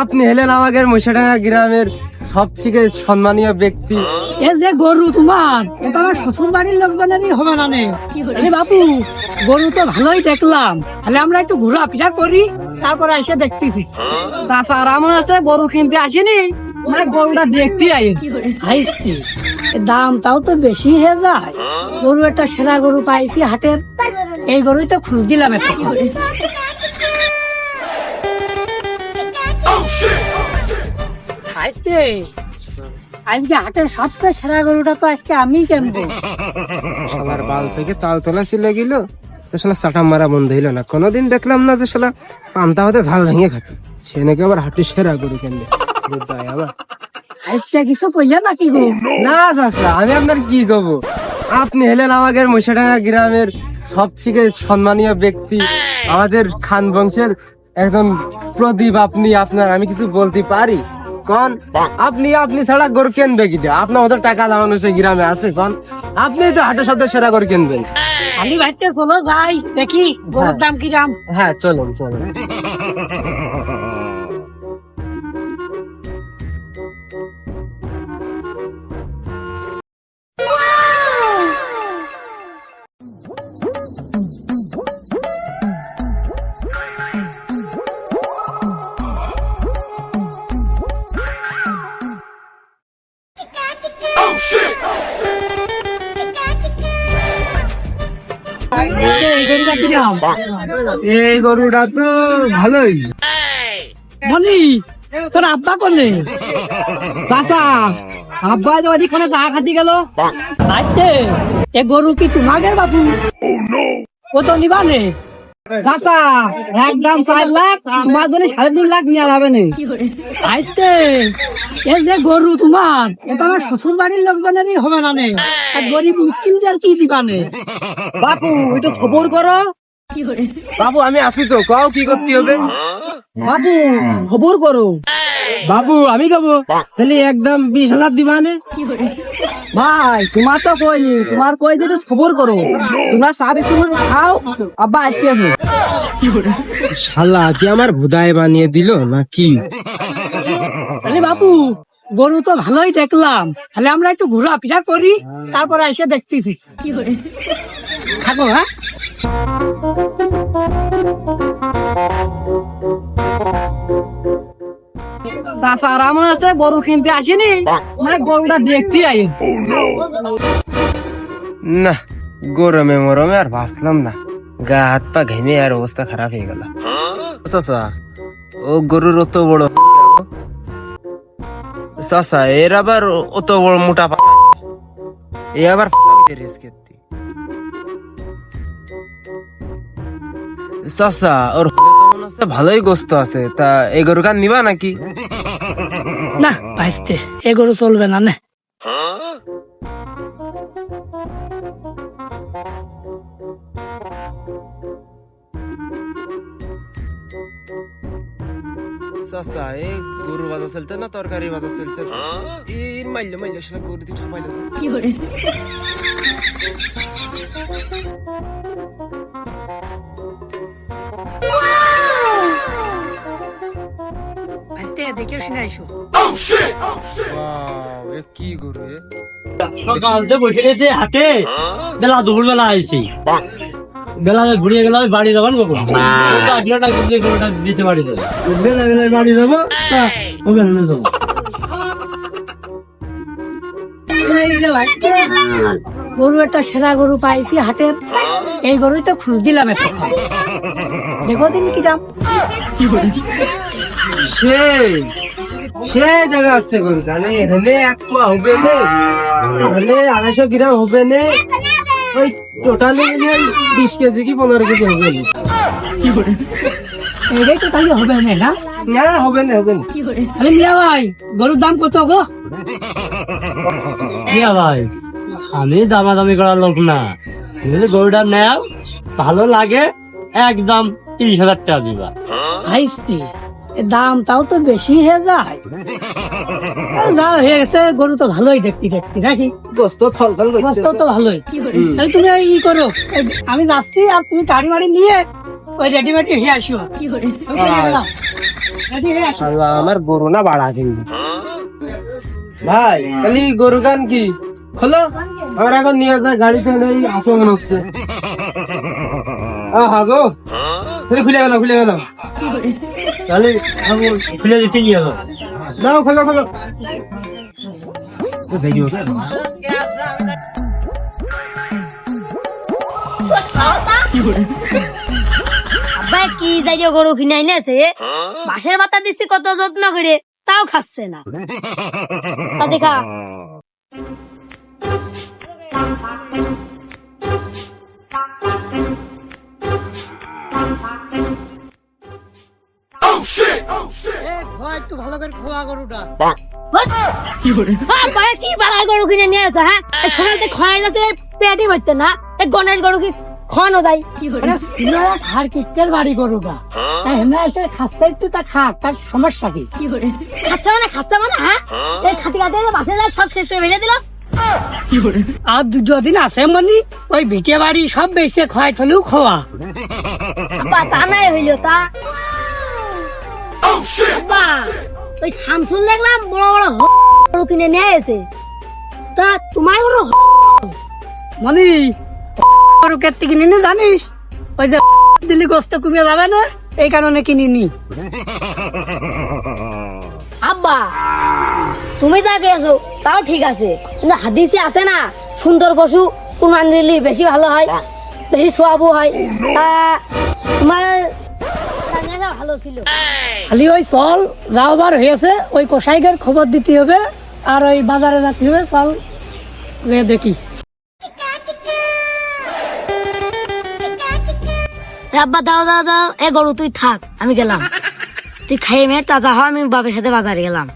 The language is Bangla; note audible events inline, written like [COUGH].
আপনি হলেন আমাদের মহিষাডাঙ্গা গ্রামের সব থেকে সম্মানীয় ব্যক্তি। এ যে গরু তোমার এটা আমার শ্বশুর বাড়ির লোকজনেরই হবে না নে। আরে বাবু, গরু তো ভালোই দেখলাম। তাহলে আমরা একটু ঘোরাফেরা করি, তারপরে এসে দেখতেছি। চাচা আমার আছে গরু কিনতে আসেনি মানে গরুটা দেখতে আই হাইস্তি। দাম তাও তো বেশি হয়ে যায়। গরু একটা সেরা গরু পাইছি হাটের। এই গরুই তো খুঁজ দিলাম একটা। হাইস্তি আজকে হাটের সবচেয়ে সেরা গরুটা তো আজকে আমি কিনবো। সবার বাল থেকে তাল তোলা ছিল গেল তো শালা চাটা মারা বন্ধ হইল না। কোনোদিন দেখলাম না যে শালা পান্তা হতে ঝাল ভেঙে খাতে সে নাকি আবার সেরা গরু কেন আমার হাইস্তি কিছু কইয়া নাকি গো? না চাচা আমি আপনার কি কব? আপনি হলেন আমাদের মহিষাডাঙ্গা গ্রামের সব থেকে সম্মানীয় ব্যক্তি আমাদের খান বংশের একজন প্রদীপ আপনি আপনার আমি কিছু বলতে পারি? কন আপনি আপনি ছাড়া গরু কেনবে কি আপনার ওদের টাকা লাগানো সে গ্রামে আছে কন। আপনি তো হাটে সাথে সেরা গরু কিনবেন। আমি বাড়িতে চলো যাই দেখি গরুর দাম কি দাম হ্যাঁ চলুন চলুন। [LAUGHS] এই গরুটা তো ভালোই। মনি তোর আব্বা কোনে? চাচা, আব্বা তো ওদিকখানে চা খাতি গেল। আইতে, এ গরু কি তোমাদের বাপু? ও তো নিবানে। চাচা একদম চার লাখ তোমার জন্য সাড়ে তিন লাখ নিয়ে যাবে না। আইতে এ যে গরু তোমার এটা আমার শ্বশুর বাড়ির লোকজনেরই হবে না নে। আর গরিব মুসকিনদের কি দিবানে বাপু এটা খবর করো। বাবু আমি আছি তো কও কি করতে হবে? বাবু খবর করো। বাবু আমি কব তাহলে একদম বিশ হাজার দিবানে ভাই তোমার তো কইনি তোমার কই যে একটু খবর করো। তোমরা চা বিস্কুট খাও আব্বা আসতে আসো শালা কি আমার ভুদায় বানিয়ে দিল না কি আরে বাবু গরু তো ভালোই দেখলাম। তাহলে আমরা একটু ঘোরাফেরা করি তারপরে এসে দেখতেছি। থাকো হ্যাঁ? চাচা আমার আছে, গরু কিনতে আসেনি? মানে গরুটা দেখতে আই। না, গরমে মরমে আর ভাসলাম না। গা, হাত পা ঘেমে আর অবস্থা খারাপ হয়ে গেল। ও গরুর অত বড় চাচা, এর আবার অত বড় মোটা এ আবার চাচা, ওর মনে ভালোই গোস্ত আছে। তা এই গরু কান নিবা নাকি? ভাইস্তে এ গরু চলবে না না। চাচা এ গরু বাজা চলতে না তরকারি বাজা চলতেছে? এই মাইল মাইল সেটা গরু দিয়ে ঠাপাইলো যে। ভাইস্তে দেখে শুনে আইসো। কি গরু সকাল থেকে বসে গেছে হাটে বেলা দুপুর বেলা আইছি। বেলা ঘুরিয়ে গেলাম বাড়ি যাবেন কখন? নিচে বাড়ি যাব। বেলা বেলায় বাড়ি যাব ও বেলা যাব। গরু একটা সেরা গরু পাইছি হাটের। এই গরুই তো খুঁজ দিলাম একটা দেখো দিন কি দাম সেই সেই জায়গা আছে গরু জানে এখানে এক পা হবে নে এখানে আড়াইশো গ্রাম হবে নে ওই টোটালি বিশ কেজি কি পনেরো কেজি হবে নে এটাই তো তাহলে হবে না না না হবে না হবে না তাহলে মিয়া ভাই গরুর দাম কত গো ইয়া ভাই আমি দামাদামি করার লোক না তুমি যদি গরুটা নেও ভালো লাগে একদম তিরিশ হাজার টাকা দিবা ভাইস্তি দাম তাও তো বেশি হয়ে যায়। যা হয়ে গেছে গরু তো ভালোই দেখতে দেখতে নাকি? গোস্ত তো ভালোই। তাহলে তুমি ই করো। আমি যাচ্ছি আর তুমি গাড়ি মাড়ি নিয়ে ওই রেডিমেড হয়ে আসো। আমার গরু না বাড়া কিন্তু। ভাই খালি গরু গান কি? খোলো। আমার এখন নিয়ে যায় গাড়িতে নেই আসো মনে হচ্ছে। আহা গো। খুলে খুলে গেল খুলে গেল তাহলে খুলে দিতে নিয়ে যাব। নাও খোলো খোলো। কি যাই গরু কিনে আইনেছে বাঁশের পাতা দিচ্ছি কত যত্ন করে, তাও খাচ্ছে না। দেখা। ভালো করে খোয়া গরুটা। কি বাড়ার গরু কিনে নিয়ে আছে হ্যাঁ? এই খোয়াই যাচ্ছে পেটে ভরতে না। গণেশ গরু কি খাওয়ানো দেয় খার কিটের বাড়ি গরুটা। তাই হেনা এসে খাস্তা একটু তা খাক তার সমস্যা কি? খাচ্ছে মানে খাচ্ছে মানে হ্যাঁ? এই খাতি খাতে বাসে যায় সব শেষ করে ফেলে দিল। আর দুটো দিন আছে মনি ওই ভিটে বাড়ি সব বেঁচে খোয়াই থলেও খোয়া। তা নাই হইল তা আব্বা ওই শামসুল দেখলাম বড় বড় গরু কিনে নিয়ে এসে। তা তোমার মনি গরু কেটে কিনে নি জানিস? ওই যে দিল্লি গোস্ত কমে যাবে না? এই কারণে কিনিনি আব্বা তুমি যা গেছো তাও ঠিক আছে। কিন্তু হাদিসে আছে না সুন্দর পশু কুরবান দিলে বেশি ভালো হয় বেশি সোয়াবু হয়। তা তোমার ভালো ছিল। খালি ওই চল যাওবার হয়েছে ওই খবর দিতে হবে আর ওই বাজারে যেতে হবে চল যে দেখি। আব্বা দাও দাও দাও এ গরু তুই থাক আমি গেলাম। তুই খাইয়ে মেয়ে টাকা হয় আমি বাপের সাথে বাজারে গেলাম।